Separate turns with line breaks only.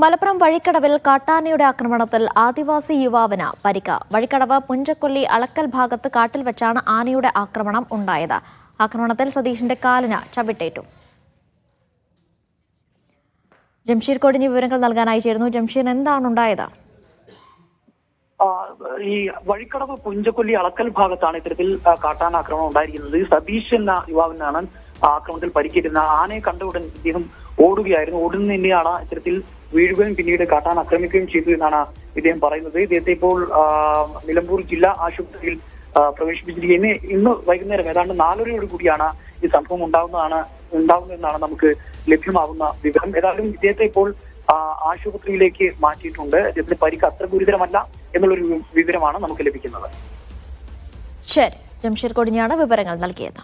മലപ്പുറം വഴിക്കടവിൽ കാട്ടാനയുടെ ആക്രമണത്തിൽ ആദിവാസി യുവാവിന് പരിക്ക്. വഴിക്കടവ് പുഞ്ചക്കൊല്ലി അളക്കൽ ഭാഗത്ത് കാട്ടിൽ വെച്ചാണ് ആനയുടെ ആക്രമണം ഉണ്ടായത്. ആക്രമണത്തിൽ സതീഷിന്റെ കാലിന് ചവിട്ടേറ്റു. ജംഷീർ കൊടിഞ്ഞ് വിവരങ്ങൾ നൽകാനായി ചേരുന്നു. ജംഷീർ എന്താണ് ഉണ്ടായത്?
ഈ വഴിക്കടവ് പുഞ്ചക്കൊല്ലി അളക്കൽ ഭാഗത്താണ് ഇത്തരത്തിൽ കാട്ടാന ആക്രമണം ഉണ്ടായിരിക്കുന്നത്. സതീഷ് എന്ന യുവാവിനാണ് ആക്രമണത്തിൽ പരിക്കേറ്റുന്ന ആനയെ കണ്ട ഉടൻ ഇദ്ദേഹം ഓടുകയായിരുന്നു. ഓടുന്നതിനെയാണ് ഇത്തരത്തിൽ വീഴുകയും പിന്നീട് കാട്ടാൻ ആക്രമിക്കുകയും ചെയ്തു എന്നാണ് ഇദ്ദേഹം പറയുന്നത്. ഇദ്ദേഹത്തെ ഇപ്പോൾ നിലമ്പൂർ ജില്ലാ ആശുപത്രിയിൽ പ്രവേശിപ്പിച്ചിരിക്കുന്നത് ഇന്ന് വൈകുന്നേരം ഏതാണ്ട് നാലരയോട് കൂടിയാണ് ഈ സംഭവം ഉണ്ടാവുന്നതാണ് ഉണ്ടാവുന്നതെന്നാണ് നമുക്ക് ലഭ്യമാകുന്ന വിവരം. ഏതായാലും ഇദ്ദേഹത്തെ ഇപ്പോൾ ആശുപത്രിയിലേക്ക് മാറ്റിയിട്ടുണ്ട്. ഇദ്ദേഹത്തിന് പരിക്ക് അത്ര ഗുരുതരമല്ല എന്നുള്ളൊരു വിവരമാണ് നമുക്ക് ലഭിക്കുന്നത്.
ശരി. ജംഷീർ കൊടിഞ്ഞാണ് വിവരങ്ങൾ നൽകിയത്.